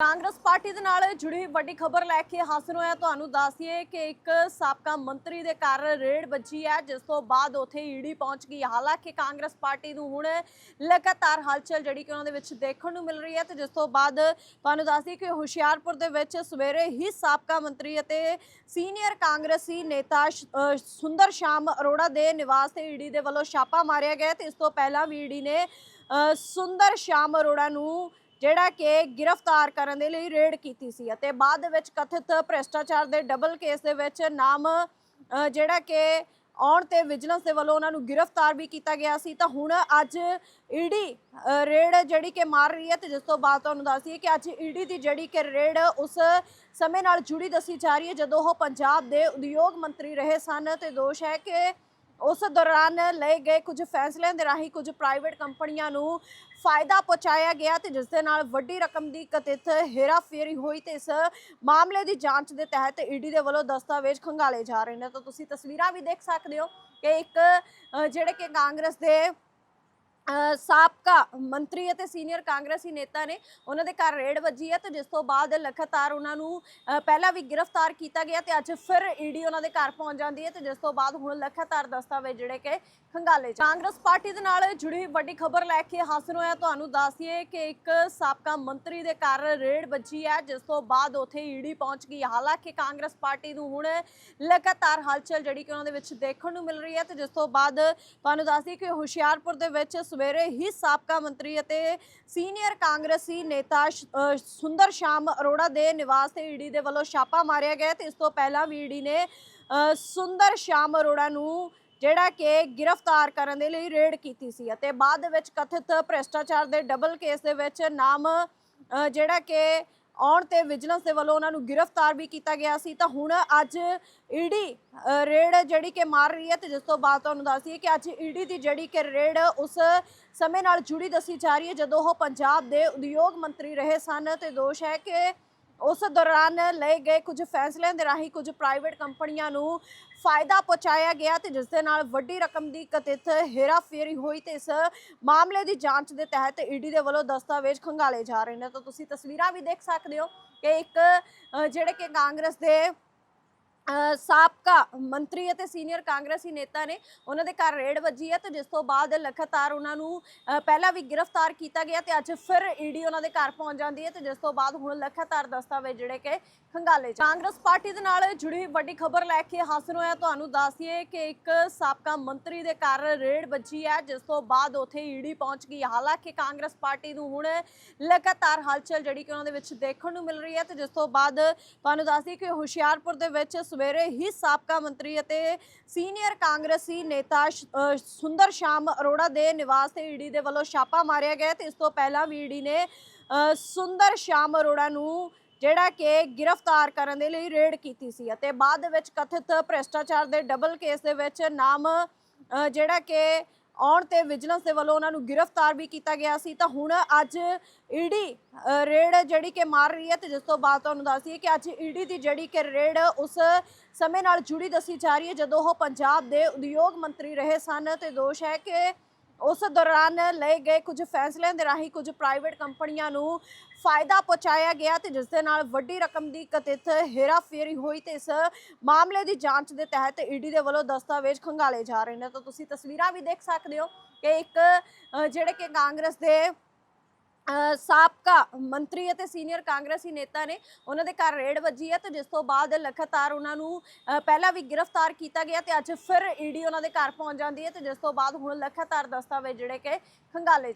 Congress party ਦੇ ਨਾਲ ਜੁੜੀ ਵੱਡੀ ਖਬਰ ਲੈ ਕੇ ਹਾਜ਼ਰ ਹੋਇਆ। ਤੁਹਾਨੂੰ ਦੱਸੀਏ ਕਿ ਇੱਕ ਸਾਬਕਾ ਮੰਤਰੀ ਦੇ ਘਰ ਰੇਡ ਵੱਜੀ ਹੈ, ਜਿਸ ਤੋਂ ਬਾਅਦ ਉੱਥੇ ਈਡੀ ਪਹੁੰਚ ਗਈ। ਹਾਲਾਂਕਿ ਕਾਂਗਰਸ ਪਾਰਟੀ ਨੂੰ ਹੁਣ ਲਗਾਤਾਰ ਹਲਚਲ ਜਿਹੜੀ ਕਿ ਉਹਨਾਂ ਦੇ ਵਿੱਚ ਦੇਖਣ ਨੂੰ ਮਿਲ ਰਹੀ ਹੈ ਤੇ ਜਿਸ ਤੋਂ ਬਾਅਦ ਤੁਹਾਨੂੰ ਦੱਸਦੀ ਕਿ ਹੁਸ਼ਿਆਰਪੁਰ ਦੇ ਵਿੱਚ ਸਵੇਰੇ ਹੀ ਸਾਬਕਾ ਮੰਤਰੀ ਅਤੇ ਸੀਨੀਅਰ ਕਾਂਗਰਸੀ ਨੇਤਾ ਸੁੰਦਰ ਸ਼ਾਮ ਅਰੋੜਾ ਦੇ ਨਿਵਾਸ ਤੇ ਈਡੀ ਦੇ ਵੱਲੋਂ ਛਾਪਾ ਮਾਰਿਆ ਗਿਆ ਤੇ ਇਸ ਤੋਂ ਪਹਿਲਾਂ ਵੀ ਈਡੀ ਨੇ ਸੁੰਦਰ ਸ਼ਾਮ ਅਰੋੜਾ ਨੂੰ ਜਿਹੜਾ ਕਿ ਗ੍ਰਿਫਤਾਰ ਕਰਨ ਦੇ ਲਈ ਰੇਡ ਕੀਤੀ ਸੀ ਅਤੇ ਬਾਅਦ ਦੇ ਵਿੱਚ ਕਥਿਤ ਭ੍ਰਿਸ਼ਟਾਚਾਰ ਦੇ ਡਬਲ ਕੇਸ ਦੇ ਵਿੱਚ ਨਾਮ ਜਿਹੜਾ ਕਿ ਆਉਣ ਤੇ ਵਿਜੀਲੈਂਸ ਦੇ ਵੱਲੋਂ ਉਹਨਾਂ ਨੂੰ ਗ੍ਰਿਫਤਾਰ ਵੀ ਕੀਤਾ ਗਿਆ ਸੀ। ਤਾਂ ਹੁਣ ਅੱਜ ਈਡੀ ਰੇਡ ਜਿਹੜੀ ਕਿ ਮਾਰ ਰਹੀ ਹੈ ਤੇ ਜਿਸ ਤੋਂ ਬਾਅਦ ਤੁਹਾਨੂੰ ਦੱਸਦੀਏ ਕਿ ਅੱਜ ਈਡੀ ਦੀ ਜਿਹੜੀ ਕਿ ਰੇਡ ਉਸ ਸਮੇਂ ਨਾਲ ਜੁੜੀ ਦੱਸੀ ਜਾ ਰਹੀ ਹੈ, ਜਦੋਂ ਉਹ ਪੰਜਾਬ ਦੇ ਉਦਯੋਗ ਮੰਤਰੀ ਰਹੇ ਸਨ ਤੇ ਦੋਸ਼ ਹੈ ਕਿ ਉਸ ਦੌਰਾਨ ਲਏ ਗਏ ਕੁਝ ਫੈਸਲਿਆਂ ਦੇ ਰਾਹੀਂ ਕੁਝ ਪ੍ਰਾਈਵੇਟ ਕੰਪਨੀਆਂ ਨੂੰ ਫਾਇਦਾ ਪਹੁੰਚਾਇਆ ਗਿਆ ਤੇ ਜਿਸ ਦੇ ਨਾਲ ਵੱਡੀ ਰਕਮ ਦੀ ਕਥਿਤ ਹੇਰਾਫੇਰੀ ਹੋਈ ਤੇ ਇਸ ਮਾਮਲੇ ਦੀ ਜਾਂਚ ਦੇ ਤਹਿਤ ਈਡੀ ਦੇ ਵੱਲੋਂ ਦਸਤਾਵੇਜ਼ ਖੰਗਾਲੇ ਜਾ ਰਹੇ ਨੇ। ਤਾਂ ਤੁਸੀਂ ਤਸਵੀਰਾਂ ਵੀ ਦੇਖ ਸਕਦੇ ਹੋ ਕਿ ਇੱਕ ਜਿਹੜੇ ਕਿ ਕਾਂਗਰਸ ਦੇ ਸਾਬਕਾ ਮੰਤਰੀ ਅਤੇ ਸੀਨੀਅਰ ਕਾਂਗਰਸੀ ਨੇਤਾ ਨੇ ਉਹਨਾਂ ਦੇ ਘਰ ਰੇਡ ਵੱਜੀ ਹੈ ਤੇ ਜਿਸ ਤੋਂ ਬਾਅਦ ਲਗਾਤਾਰ ਉਹਨਾਂ ਨੂੰ ਪਹਿਲਾਂ ਵੀ ਗ੍ਰਿਫਤਾਰ ਕੀਤਾ ਗਿਆ ਤੇ ਅੱਜ ਫਿਰ ਈਡੀ ਉਹਨਾਂ ਦੇ ਘਰ ਪਹੁੰਚ ਜਾਂਦੀ ਹੈ ਤੇ ਜਿਸ ਤੋਂ ਬਾਅਦ ਹੁਣ ਲਗਾਤਾਰ ਦਸਤਾਵੇਜ਼ ਜਿਹੜੇ ਕਿ ਖੰਗਾਲੇ ਕਾਂਗਰਸ ਪਾਰਟੀ ਦੇ ਨਾਲ ਜੁੜੀ ਵੱਡੀ ਖਬਰ ਲੈ ਕੇ ਹਾਜ਼ਰ ਹੋਇਆ, ਤੁਹਾਨੂੰ ਦੱਸੀਏ ਕਿ ਇੱਕ ਸਾਬਕਾ ਮੰਤਰੀ ਦੇ ਘਰ ਰੇਡ ਵੱਜੀ ਹੈ, ਜਿਸ ਤੋਂ ਬਾਅਦ ਉੱਥੇ ਈਡੀ ਪਹੁੰਚ ਗਈ। ਹਾਲਾਂਕਿ ਕਾਂਗਰਸ ਪਾਰਟੀ ਨੂੰ ਹੁਣ ਲਗਾਤਾਰ ਹਲਚਲ ਜਿਹੜੀ ਕਿ ਉਹਨਾਂ ਦੇ ਵਿੱਚ ਦੇਖਣ ਨੂੰ ਮਿਲ ਰਹੀ ਹੈ ਤੇ ਜਿਸ ਤੋਂ ਬਾਅਦ ਤੁਹਾਨੂੰ ਦੱਸਦੀ ਕਿ ਹੁਸ਼ਿਆਰਪੁਰ ਦੇ ਵਿੱਚ ਸਵੇਰੇ ਹੀ ਸਾਬਕਾ ਮੰਤਰੀ ਅਤੇ ਸੀਨੀਅਰ ਕਾਂਗਰਸੀ ਨੇਤਾ ਸੁੰਦਰ ਸ਼ਾਮ ਅਰੋੜਾ ਦੇ ਨਿਵਾਸ ਤੇ ਈਡੀ ਦੇ ਵੱਲੋਂ ਛਾਪਾ ਮਾਰਿਆ ਗਿਆ ਤੇ ਇਸ ਤੋਂ ਪਹਿਲਾਂ ਵੀ ਈਡੀ ਨੇ ਅਹ ਸੁੰਦਰ ਸ਼ਾਮ ਅਰੋੜਾ ਨੂੰ ਜਿਹੜਾ ਕਿ ਗ੍ਰਿਫਤਾਰ ਕਰਨ ਦੇ ਲਈ ਰੇਡ ਕੀਤੀ ਸੀ ਅਤੇ ਬਾਅਦ ਵਿੱਚ ਕਥਿਤ ਭ੍ਰਿਸ਼ਟਾਚਾਰ ਦੇ ਡਬਲ ਕੇਸ ਦੇ ਵਿੱਚ ਨਾਮ ਜਿਹੜਾ ਕਿ ਆਉਣ ਤੇ ਵਿਜੀਲੈਂਸ ਦੇ ਵੱਲੋਂ ਉਹਨਾਂ ਨੂੰ ਗ੍ਰਿਫਤਾਰ ਵੀ ਕੀਤਾ ਗਿਆ ਸੀ। ਤਾਂ ਹੁਣ ਅੱਜ ਈਡੀ ਰੇਡ ਜਿਹੜੀ ਕਿ ਮਾਰ ਰਹੀ ਹੈ ਤੇ ਜਿਸ ਤੋਂ ਬਾਅਦ ਤੁਹਾਨੂੰ ਦੱਸਦੀਏ ਕਿ ਅੱਜ ਈਡੀ ਦੀ ਜਿਹੜੀ ਕਿ ਰੇਡ ਉਸ ਸਮੇਂ ਨਾਲ ਜੁੜੀ ਦੱਸੀ ਜਾ ਰਹੀ ਹੈ, ਜਦੋਂ ਉਹ ਪੰਜਾਬ ਦੇ ਉਦਯੋਗ ਮੰਤਰੀ ਰਹੇ ਸਨ ਤੇ ਦੋਸ਼ ਹੈ ਕਿ ਉਸ ਦੌਰਾਨ ਲਏ ਗਏ ਕੁਝ ਫੈਸਲਿਆਂ ਦੇ ਰਾਹੀਂ ਕੁਝ ਪ੍ਰਾਈਵੇਟ ਕੰਪਨੀਆਂ ਨੂੰ ਫਾਇਦਾ ਪਹੁੰਚਾਇਆ ਗਿਆ ਤੇ ਜਿਸ ਦੇ ਨਾਲ ਵੱਡੀ ਰਕਮ ਦੀ ਕਥਿਤ ਹੇਰਾਫੇਰੀ ਹੋਈ ਤੇ ਇਸ ਮਾਮਲੇ ਦੀ ਜਾਂਚ ਦੇ ਤਹਿਤ ਈਡੀ ਦੇ ਵੱਲੋਂ ਦਸਤਾਵੇਜ਼ ਖੰਗਾਲੇ ਜਾ ਰਹੇ ਨੇ। ਤਾਂ ਤੁਸੀਂ ਤਸਵੀਰਾਂ ਵੀ ਦੇਖ ਸਕਦੇ ਹੋ ਕਿ ਇੱਕ ਜਿਹੜੇ ਕਿ ਕਾਂਗਰਸ ਦੇ ਸਾਬਕਾ ਮੰਤਰੀ ਅਤੇ ਸੀਨੀਅਰ ਕਾਂਗਰਸੀ ਨੇਤਾ ਨੇ ਉਹਨਾਂ ਦੇ ਘਰ ਰੇਡ ਵੱਜੀ ਹੈ ਤੇ ਜਿਸ ਤੋਂ ਬਾਅਦ ਲਗਾਤਾਰ ਉਹਨਾਂ ਨੂੰ ਪਹਿਲਾਂ ਵੀ ਗ੍ਰਿਫਤਾਰ ਕੀਤਾ ਗਿਆ ਤੇ ਅੱਜ ਫਿਰ ਈਡੀ ਉਹਨਾਂ ਦੇ ਘਰ ਪਹੁੰਚ ਜਾਂਦੀ ਹੈ ਤੇ ਜਿਸ ਤੋਂ ਬਾਅਦ ਹੁਣ ਲਗਾਤਾਰ ਦਸਤਾਵੇਜ਼ ਜਿਹੜੇ ਕਿ ਖੰਗਾਲੇ ਕਾਂਗਰਸ ਪਾਰਟੀ ਦੇ ਨਾਲ ਜੁੜੀ ਵੱਡੀ ਖਬਰ ਲੈ ਕੇ ਹਾਜ਼ਰ ਹੋਇਆ, ਤੁਹਾਨੂੰ ਦੱਸੀਏ ਕਿ ਇੱਕ ਸਾਬਕਾ ਮੰਤਰੀ ਦੇ ਘਰ ਰੇਡ ਵੱਜੀ ਹੈ, ਜਿਸ ਤੋਂ ਬਾਅਦ ਉੱਥੇ ਈਡੀ ਪਹੁੰਚ ਗਈ। ਹਾਲਾਂਕਿ ਕਾਂਗਰਸ ਪਾਰਟੀ ਨੂੰ ਹੁਣ ਲਗਾਤਾਰ ਹਲਚਲ ਜਿਹੜੀ ਕਿ ਉਹਨਾਂ ਦੇ ਵਿੱਚ ਦੇਖਣ ਨੂੰ ਮਿਲ ਰਹੀ ਹੈ ਤੇ ਜਿਸ ਤੋਂ ਬਾਅਦ ਤੁਹਾਨੂੰ ਦੱਸਦੀ ਕਿ ਹੁਸ਼ਿਆਰਪੁਰ ਦੇ ਵਿੱਚ ਸਵੇਰੇ ਹੀ ਸਾਬਕਾ ਮੰਤਰੀ ਅਤੇ ਸੀਨੀਅਰ ਕਾਂਗਰਸੀ ਨੇਤਾ ਸੁੰਦਰ ਸ਼ਾਮ ਅਰੋੜਾ ਦੇ ਨਿਵਾਸ ਤੇ ਈਡੀ ਦੇ ਵੱਲੋਂ ਛਾਪਾ ਮਾਰਿਆ ਗਿਆ ਤੇ ਇਸ ਤੋਂ ਪਹਿਲਾਂ ਵੀ ਈਡੀ ਨੇ ਅਹ ਸੁੰਦਰ ਸ਼ਾਮ ਅਰੋੜਾ ਨੂੰ ਜਿਹੜਾ ਕਿ ਗ੍ਰਿਫਤਾਰ ਕਰਨ ਦੇ ਲਈ ਰੇਡ ਕੀਤੀ ਸੀ ਅਤੇ ਬਾਅਦ ਵਿੱਚ ਕਥਿਤ ਭ੍ਰਿਸ਼ਟਾਚਾਰ ਦੇ ਡਬਲ ਕੇਸ ਦੇ ਵਿੱਚ ਨਾਮ ਜਿਹੜਾ ਕਿ ਆਉਣ ਤੇ ਵਿਜੀਲੈਂਸ ਦੇ ਵੱਲੋਂ ਉਹਨਾਂ ਨੂੰ ਗ੍ਰਿਫਤਾਰ ਵੀ ਕੀਤਾ ਗਿਆ ਸੀ। ਤਾਂ ਹੁਣ ਅੱਜ ਈਡੀ ਰੇਡ ਜਿਹੜੀ ਕਿ ਮਾਰ ਰਹੀ ਹੈ ਤੇ ਜਿਸ ਤੋਂ ਬਾਅਦ ਤੁਹਾਨੂੰ ਦੱਸਦੀਏ ਕਿ ਅੱਜ ਈਡੀ ਦੀ ਜਿਹੜੀ ਕਿ ਰੇਡ ਉਸ ਸਮੇਂ ਨਾਲ ਜੁੜੀ ਦੱਸੀ ਜਾ ਰਹੀ ਹੈ, ਜਦੋਂ ਉਹ ਪੰਜਾਬ ਦੇ ਉਦਯੋਗ ਮੰਤਰੀ ਰਹੇ ਸਨ ਤੇ ਦੋਸ਼ ਹੈ ਕਿ ਉਸ ਦੌਰਾਨ ਲਏ ਗਏ ਕੁਝ ਫੈਸਲਿਆਂ ਦੇ ਰਾਹੀਂ ਕੁਝ ਪ੍ਰਾਈਵੇਟ ਕੰਪਨੀਆਂ ਨੂੰ ਫਾਇਦਾ ਪਹੁੰਚਾਇਆ ਗਿਆ ਤੇ ਜਿਸ ਦੇ ਨਾਲ ਵੱਡੀ ਰਕਮ ਦੀ ਕਥਿਤ ਹੇਰਾਫੇਰੀ ਹੋਈ ਤੇ ਇਸ ਮਾਮਲੇ ਦੀ ਜਾਂਚ ਦੇ ਤਹਿਤ ਈਡੀ ਦੇ ਵੱਲੋਂ ਦਸਤਾਵੇਜ਼ ਖੰਗਾਲੇ ਜਾ ਰਹੇ ਨੇ। ਤਾਂ ਤੁਸੀਂ ਤਸਵੀਰਾਂ ਵੀ ਦੇਖ ਸਕਦੇ ਹੋ ਕਿ ਇੱਕ ਜਿਹੜੇ ਕਿ ਕਾਂਗਰਸ ਦੇ ਸਾਬਕਾ ਮੰਤਰੀ ਅਤੇ ਸੀਨੀਅਰ ਕਾਂਗਰਸੀ ਨੇਤਾ ਨੇ ਉਹਨਾਂ ਦੇ ਘਰ ਰੇਡ ਵੱਜੀ ਹੈ ਤੇ ਜਿਸ ਤੋਂ ਬਾਅਦ ਲਗਾਤਾਰ ਉਹਨਾਂ ਨੂੰ ਪਹਿਲਾਂ ਵੀ ਗ੍ਰਿਫਤਾਰ ਕੀਤਾ ਗਿਆ ਤੇ ਅੱਜ ਫਿਰ ਈਡੀ ਉਹਨਾਂ ਦੇ ਘਰ ਪਹੁੰਚ ਜਾਂਦੀ ਹੈ ਤੇ ਜਿਸ ਤੋਂ ਬਾਅਦ ਹੁਣ ਲਗਾਤਾਰ ਦਸਤਾਵੇਜ਼ ਜਿਹੜੇ ਕਿ ਖੰਗਾਲੇ